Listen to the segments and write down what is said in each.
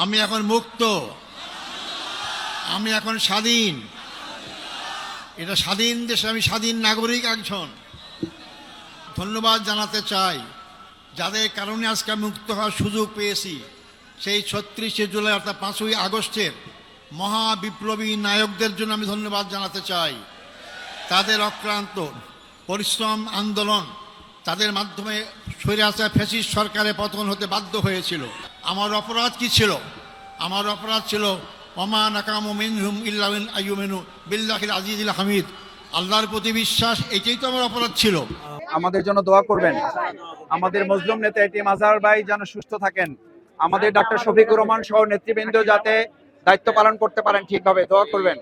আমি এখন মুক্ত। আমি এখন স্বাধীন। এটা স্বাধীন দেশে আমি স্বাধীন নাগরিক একজন। ধন্যবাদ জানাতে চাই। যাদের কারণে আজকে মুক্ত হওয়ার সুযোগ পেয়েছি, সেই ছত্রিশে জুলাই অর্থাৎ পাঁচই আগস্টের মহা বিপ্লবী নায়কদের জন্য আমি ধন্যবাদ জানাতে চাই। তাদের অক্লান্ত পরিশ্রম, আন্দোলন, তাদের মাধ্যমে সরে আসা ফ্যাসিস্ট সরকারের পতন হতে বাধ্য হয়েছিল। আমার অপরাধ কি ছিল? আমার অপরাধ ছিল অমান আকামুম মিনহুম ইল্লামিন আইয়ুমেনু আজিজুল হামিদ। আল্লাহর প্রতি বিশ্বাস, এটাই তো আমার অপরাধ ছিল। আমাদের জন্য দোয়া করবেন। আমাদের মজলুম নেতা এটি মাজার ভাই যেন সুস্থ থাকেন। আমাদের ডাক্তার শফিকুর রহমান সহ নেতৃবৃন্দ যাতে দায়িত্ব পালন করতে পারেন ঠিকভাবে দোয়া করবেন।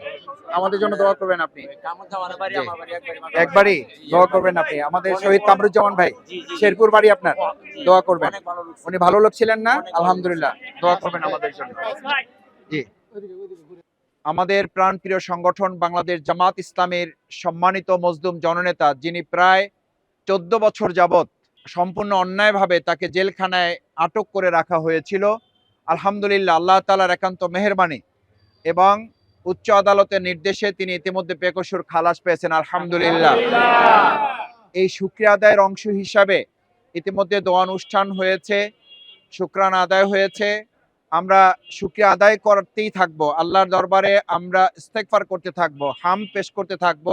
আমাদের জন্য দোয়া করবেন আপনি। একবারই দোয়া করবেন আপনি। আমাদের শহীদ কামরুজ্জামান ভাই শেরপুর বাড়ি আপনার। দোয়া করবেন। উনি ভালো লোক ছিলেন না? আলহামদুলিল্লাহ দোয়া করবেন আমাদের জন্য। জি। আমাদের প্রাণপ্রিয় সংগঠন বাংলাদেশ জামাত ইসলামের সম্মানিত মজদুম জননেতা যিনি প্রায় চোদ্দ বছর যাবৎ সম্পূর্ণ অন্যায়ভাবে তাকে জেলখানায় আটক করে রাখা হয়েছিল। আলহামদুলিল্লাহ আল্লাহ তালার একান্ত মেহরবানি এবং উচ্চ আদালতের নির্দেশে তিনি ইতিমধ্যে বেকসুর খালাস পেয়েছেন আলহামদুলিল্লাহ। এই শুক্রিয়া আদায়ের অংশ হিসাবে ইতিমধ্যে দোয়া অনুষ্ঠান হয়েছে শুক্রান আদায় হয়েছে। আমরা শুক্রিয়া আদায় করতেই থাকব আল্লাহর দরবারে আমরা ইস্তেকফার করতে থাকব হাম পেশ করতে থাকব।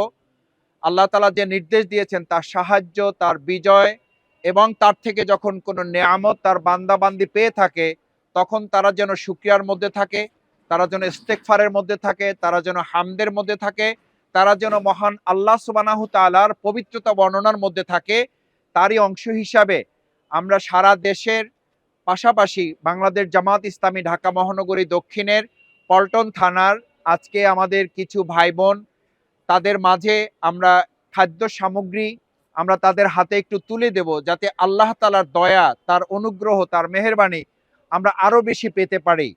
আল্লাহ তালা যে নির্দেশ দিয়েছেন তার সাহায্য তার বিজয় এবং তার থেকে যখন কোনো নেয়ামত তার বান্দাবান্দি পেয়ে থাকে তখন তারা যেন শুক্রিয়ার মধ্যে থাকে, তারা যেন ইস্তেকফারের মধ্যে থাকে, তারা যেন হামদের মধ্যে থাকে, তারা যেন মহান আল্লাহ সুবানাহু তালার পবিত্রতা বর্ণনার মধ্যে থাকে, তারই অংশ হিসাবে আমরা সারা দেশের পাশাপাশি বাংলাদেশ জামাত ইসলামী ঢাকা মহানগরী দক্ষিণের পল্টন থানার আজকে আমাদের কিছু ভাই বোন তাদের মাঝে আমরা খাদ্য সামগ্রী আমরা তাদের হাতে একটু তুলে দেব, যাতে আল্লাহ তালার দয়া, তার অনুগ্রহ, তার মেহেরবানি আমরা আরও বেশি পেতে পারি।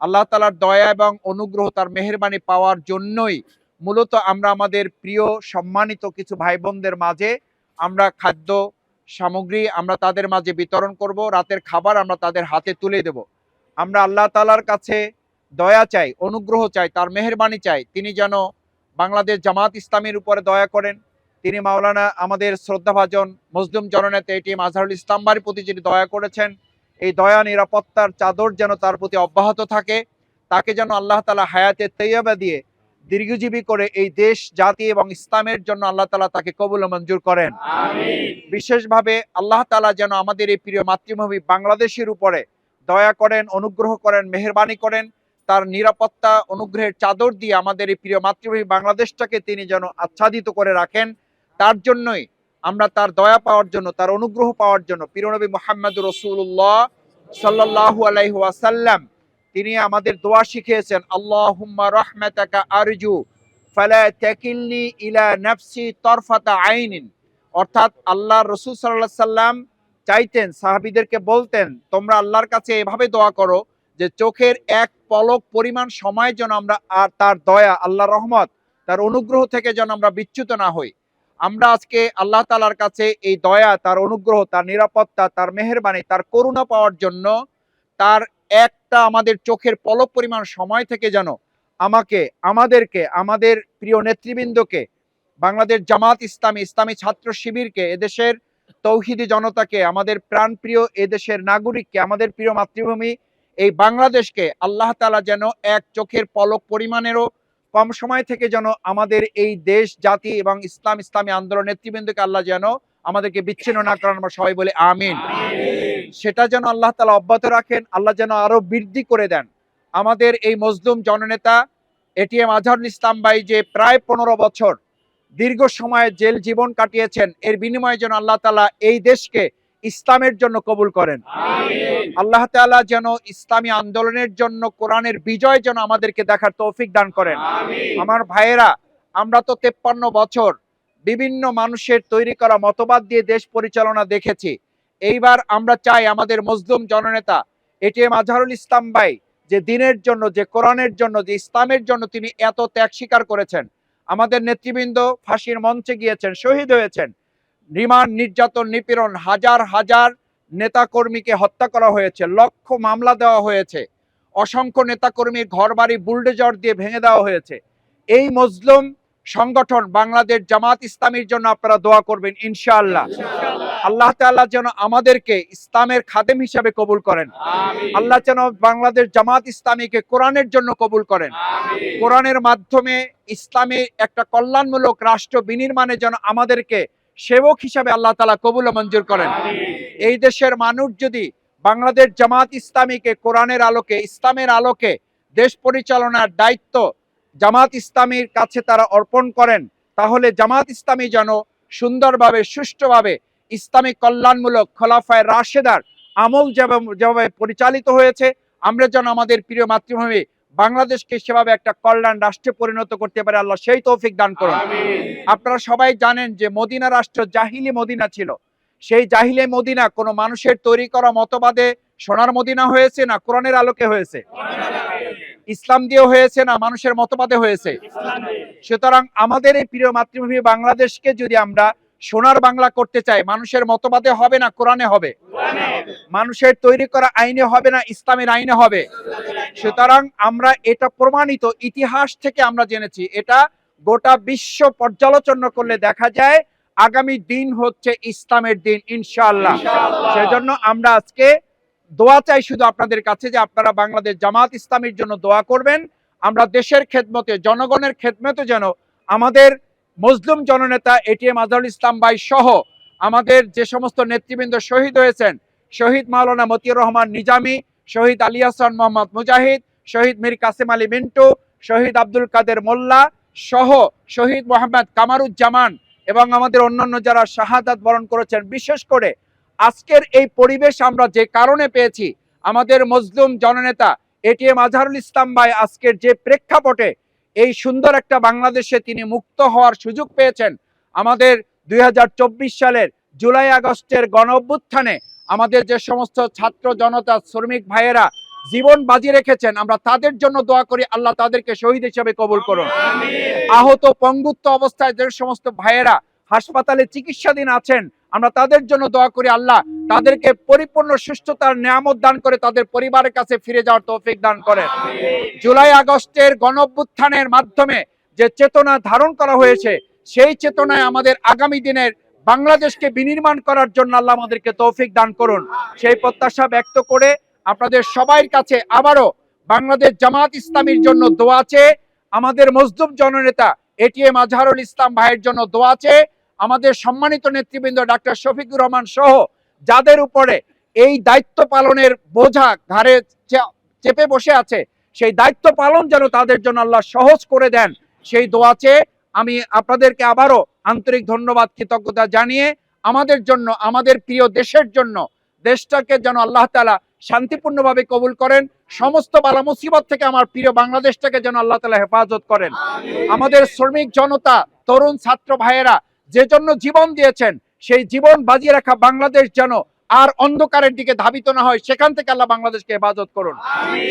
আল্লাহ তালার দয়া এবং অনুগ্রহ তার মেহেরবানি পাওয়ার জন্যই মূলত আমরা আমাদের প্রিয় সম্মানিত কিছু ভাই বোনদের মাঝে আমরা খাদ্য সামগ্রী আমরা তাদের মাঝে বিতরণ করব, রাতের খাবার আমরা তাদের হাতে তুলে দেব। আমরা আল্লাহ তালার কাছে দয়া চাই, অনুগ্রহ চাই, তার মেহেরবানি চাই। তিনি যেন বাংলাদেশ জামাত ইসলামের উপরে দয়া করেন। তিনি মাওলানা আমাদের শ্রদ্ধাভাজন মুসলিম জননেতা এটি আজহারুল ইসলাম বাড়ির প্রতি যিনি দয়া করেছেন। এই দয়া নিরাপত্তার চাদর যেন তার প্রতি অব্যাহত থাকে তাকে যেন আল্লাহ তালা হায়াতে তৈয়বা দিয়ে দীর্ঘজীবী করে এই দেশ জাতি এবং ইসলামের জন্য আল্লাহ তালা তাকে কবুল মঞ্জুর করেন। বিশেষভাবে আল্লাহ তালা যেন আমাদের এই প্রিয় মাতৃভূমি বাংলাদেশের উপরে দয়া করেন অনুগ্রহ করেন মেহরবানি করেন তার নিরাপত্তা অনুগ্রহের চাদর দিয়ে আমাদের এই প্রিয় মাতৃভূমি বাংলাদেশটাকে তিনি যেন আচ্ছাদিত করে রাখেন তার জন্যই আমরা তার দয়া পাওয়ার জন্য, তার অনুগ্রহ পাওয়ার জন্য প্রিয়নবী মোহাম্মদ রসুল্লাহ সাল্লাহু আলাইহি ওয়াসাল্লাম, তিনি আমাদের দোয়া শিখিয়েছেন রাহমাতাকা আরজু অর্থাৎ আল্লাহ রসুল সাল্লাম চাইতেন বলতেন, তোমরা আল্লাহর কাছে এভাবে দোয়া করো যে চোখের এক পলক সময় যেন আমরা আর তার দয়া আল্লাহ রহমত, তার অনুগ্রহ থেকে যেন আমরা বিচ্যুত না হই। আমরা আজকে আল্লাহ তালার কাছে এই দয়া, তার অনুগ্রহ, তার নিরাপত্তা, তার মেহরবানি, তার করুণা পাওয়ার জন্য তার একটা আমাদের চোখের পলক পরিমাণ সময় থেকে যেন আমাকে, আমাদেরকে, আমাদের প্রিয় নেতৃবৃন্দকে, বাংলাদেশ জামাত ইসলামী ইসলামী ছাত্র শিবিরকে, এদেশের তৌহিদি জনতাকে, আমাদের প্রাণপ্রিয় এদেশের নাগরিককে, আমাদের প্রিয় মাতৃভূমি, এই বাংলাদেশকে আল্লাহ তালা যেন এক চোখের পলক পরিমাণেরও কম সময় থেকে যেন আমাদের এই দেশ, জাতি এবং ইসলাম, ইসলামী আন্দোলন নেতৃবৃন্দকে আল্লাহ যেন আমাদেরকে বিচ্ছিন্ন না করেন আমরা সবাই বলে আমিন। সেটা যেন আল্লাহ তালা অব্যাহত রাখেন, আল্লাহ যেন আরও বৃদ্ধি করে দেন। আমাদের এই মজলুম জননেতা এটিএম আজহারুল ইসলাম ভাই যে প্রায় পনেরো বছর দীর্ঘ সময় জেল জীবন কাটিয়েছেন, এর বিনিময়ে যেন আল্লাহ তালা এই দেশকে ইসলামের জন্য কবুল করেন। আল্লাহ তাআলা যেন ইসলামী আন্দোলনের জন্য কোরআনের বিজয় যেন আমাদেরকে দেখার তৌফিক দান করেন। আমার ভাইয়েরা আমরা তো তেপ্পান্ন বছর বিভিন্ন মানুষের তৈরি করা মতবাদ দিয়ে দেশ পরিচালনা দেখেছি। এইবার আমরা চাই আমাদের মজলুম জননেতা এটিএম আজহারুল ইসলাম ভাই যে দিনের জন্য যে কোরআনের জন্য যে ইসলামের জন্য তিনি এত ত্যাগ স্বীকার করেছেন। আমাদের নেতৃবৃন্দ ফাঁসির মঞ্চে গিয়েছেন শহীদ হয়েছেন। রিমান্ড নির্যাতন নিপীড়ন হাজার হাজার নেতাকর্মীকে হত্যা করা হয়েছে লক্ষ মামলা দেওয়া হয়েছে অসংখ্য নেতাকর্মীর ঘরবাড়ি বুলডেজর দিয়ে ভেঙে দেওয়া হয়েছে। এই মজলুম সংগঠন বাংলাদেশ জামাত ইসলামীর জন্য আপনারা দোয়া করবেন ইনশাআল্লাহ। আল্লাহ তাআলা যেন আমাদেরকে ইসলামের খাদেম হিসাবে কবুল করেন। আল্লাহ যেন বাংলাদেশ জামাত ইসলামীকে কোরআনের জন্য কবুল করেন। কোরআনের মাধ্যমে ইসলামী একটা কল্যাণমূলক রাষ্ট্র বিনির্মাণে যেন আমাদেরকে সেবক হিসাবে আল্লাহ তালা কবুল মঞ্জুর করেন। এই দেশের মানুষ যদি বাংলাদেশ জামাত ইসলামীকে কোরআনের আলোকে ইসলামের আলোকে দেশ পরিচালনার দায়িত্ব জামাত ইসলামীর কাছে তারা অর্পণ করেন তাহলে জামাত ইসলামী যেন সুন্দরভাবে সুষ্ঠুভাবে ইসলামী কল্যাণমূলক খলাফায় রাশেদার আমল যেভাবে যেভাবে পরিচালিত হয়েছে আমরা যেন আমাদের প্রিয় মাতৃভূমি বাংলাদেশকে সেভাবে একটা কল্যাণ রাষ্ট্রে পরিণত করতে পারে আল্লাহ সেই তৌফিক দান করুন। আপনারা সবাই জানেন যে মদিনা রাষ্ট্র জাহিলি মদিনা ছিল। সেই জাহিলে মদিনা কোনো মানুষের তৈরি করা মতবাদে সোনার মদিনা হয়েছে না কোরআনের আলোকে হয়েছে? ইসলাম দিয়ে হয়েছে না মানুষের মতবাদে হয়েছে? সুতরাং আমাদের এই প্রিয় মাতৃভূমি বাংলাদেশকে যদি আমরা সোনার বাংলা করতে চাই মানুষের মতবাদে হবে না কোরআনে হবে। মানুষের তৈরি করা আইনে হবে না ইসলামের আইনে হবে? সুতরাং আমরা এটা প্রমাণিত ইতিহাস থেকে আমরা জেনেছি এটা গোটা বিশ্ব পর্যালোচনা করলে দেখা যায় আগামী দিন হচ্ছে ইসলামের দিন ইনশাআল্লাহ। সেজন্য আমরা আজকে দোয়া চাই শুধু আপনাদের কাছে যে আপনারা বাংলাদেশ জামাত ইসলামের জন্য দোয়া করবেন। আমরা দেশের খেদমতে জনগণের খেদমতে যেন আমাদের মজলুম জননেতা এটিএম আজহারুল ইসলাম ভাই সহ আমাদের যে সমস্ত নেতৃবৃন্দ শহীদ হয়েছেন শহীদ মাওলানা মতিউর রহমান নিজামি শহীদ আলী হাসান, মোহাম্মদ মুজাহিদ, শহীদ মীর কাসেম আলী মিন্টু, শহীদ আব্দুল কাদের মোল্লা সহ শহীদ মোহাম্মদ কামারুজ্জামান এবং আমাদের অন্যান্য যারা শাহাদাত বরণ করেছেন, বিশেষ করে আজকের এই পরিবেশ আমরা যে কারণে পেয়েছি, আমাদের মজলুম জননেতা এটিএম আজহারুল ইসলাম ভাই আজকের যে প্রেক্ষাপটে এই সুন্দর একটা বাংলাদেশে তিনি মুক্ত হওয়ার সুযোগ পেয়েছেন, আমাদের দুই হাজার চব্বিশ সালের জুলাই আগস্টের গণ আমাদের যে সমস্ত ছাত্র, জনতা, শ্রমিক ভাইয়েরা জীবন বাজি রেখেছেন, আমরা তাদের জন্য দোয়া করি, আল্লাহ তাদেরকে শহীদ হিসেবে কবুল করুন। আহত পঙ্গুত্ব অবস্থায় যে সমস্ত ভাইয়েরা হাসপাতালে চিকিৎসাধীন আছেন, আমরা তাদের জন্য দোয়া করি, আল্লাহ তাদেরকে পরিপূর্ণ সুস্থতার নিয়ামত দান করে তাদের পরিবারের কাছে ফিরে যাওয়ার তৌফিক দান করেন। জুলাই আগস্টের গণঅভ্যুত্থানের মাধ্যমে যে চেতনা ধারণ করা হয়েছে, সেই চেতনায় আমাদের আগামী দিনের বাংলাদেশকে বিনির্মাণ করার জন্য আল্লাহ আমাদেরকে তৌফিক দান করুন। সেই প্রত্যাশা ব্যক্ত করে আপনাদের সবাইয়ের কাছে আবারও বাংলাদেশ জামাত ইসলামীর জন্য দোয়া আছে। আমাদের মজদুব জননেতা এটিএম আজহারুল ইসলাম ভাইয়ের জন্য দোয়া চেয়ে আমাদের সম্মানিত নেতৃবৃন্দ ডাক্তার শফিকুর রহমান সহ যাদের উপরে এই দায়িত্ব পালনের বোঝা ঘাড়ে চেপে বসে আছে, সেই দায়িত্ব পালন যেন তাদের জন্য আল্লাহ সহজ করে দেন, সেই দোয়া চেয়ে আমি আপনাদেরকে আবারও আন্তরিক ধন্যবাদ কৃতজ্ঞতা জানিয়ে আমাদের জন্য আমাদের প্রিয় দেশের জন্য দেশটাকে যেন আল্লাহ তালা শান্তিপূর্ণভাবে কবুল করেন সমস্ত বালা মুসিবত থেকে আমার প্রিয় বাংলাদেশটাকে যেন আল্লাহ তালা হেফাজত করেন। আমাদের শ্রমিক জনতা তরুণ ছাত্র ভাইয়েরা যে জন্য জীবন দিয়েছেন সেই জীবন বাজিয়ে রাখা বাংলাদেশ যেন আর অন্ধকারের দিকে ধাবিত না হয় সেখান থেকে আল্লাহ বাংলাদেশকে হেফাজত করুন।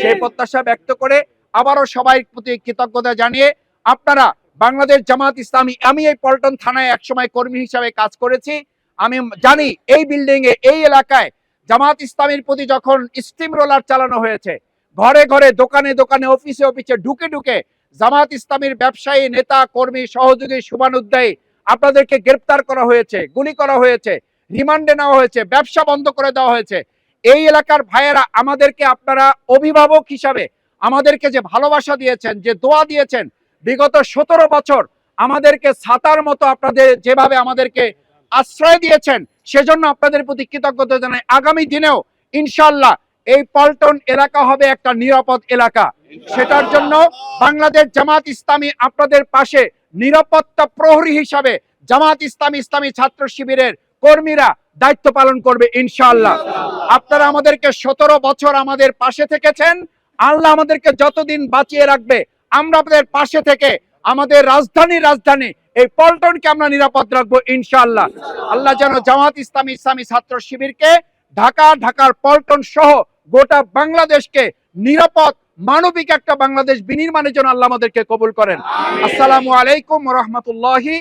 সেই প্রত্যাশা ব্যক্ত করে আবারও সবাই প্রতি কৃতজ্ঞতা জানিয়ে আপনারা বাংলাদেশ জামাত ইসলামী, আমি এই পল্টন থানায় একসময় কর্মী হিসাবে কাজ করেছি। আমি জানি এই বিল্ডিং এ এই এলাকায় জামাত ইসলামীর প্রতি যখন স্টিম রোলার চালানো হয়েছে, ঘরে ঘরে, দোকানে দোকানে অফিসে অফিসে ঢুকে ঢুকে জামাত ইসলামীর ব্যবসায়ী, নেতা, কর্মী, সহযোগী শুভানুদ্দায়ী আপনাদেরকে গ্রেপ্তার করা হয়েছে, গুলি করা হয়েছে, রিমান্ডে নেওয়া হয়েছে, ব্যবসা বন্ধ করে দেওয়া হয়েছে। এই এলাকার ভাইয়েরা আমাদেরকে আপনারা অভিভাবক হিসাবে আমাদেরকে যে ভালোবাসা দিয়েছেন, যে দোয়া দিয়েছেন বিগত সতেরো বছর আমাদেরকে ছাতার মতো আপনাদের যেভাবে আমাদেরকে আশ্রয় দিয়েছেন, সেজন্য আপনাদের প্রতি কৃতজ্ঞতা জানাই। আগামী দিনেও ইনশাল্লাহ এই পল্টন এলাকা হবে একটা নিরাপদ এলাকা। সেটার জন্য বাংলাদেশ জামাত ইসলামী আপনাদের পাশে নিরাপত্তা প্রহরী হিসাবে জামাত ইসলামী ইসলামী ছাত্র শিবিরের কর্মীরা দায়িত্ব পালন করবে ইনশাআল্লাহ আপনারা আমাদেরকে সতেরো বছর আমাদের পাশে থেকেছেন। আল্লাহ আমাদেরকে যতদিন বাঁচিয়ে রাখবে আমরা আপনাদের পাশে থেকে আমাদের রাজধানী রাজধানী, এই পল্টনকে আমরা নিরাপদ রাখব ইনশাআল্লাহ। আল্লাহ যেন জামাত ইসলামী ইসলামী ছাত্র শিবিরকে, ঢাকা, ঢাকার পল্টন সহ গোটা বাংলাদেশকে নিরাপদ, মানবিক একটা বাংলাদেশ বিনির্মাণের জন্য আল্লাহ আমাদেরকে কবুল করেন। আসসালামু আলাইকুম রহমতুল্লাহি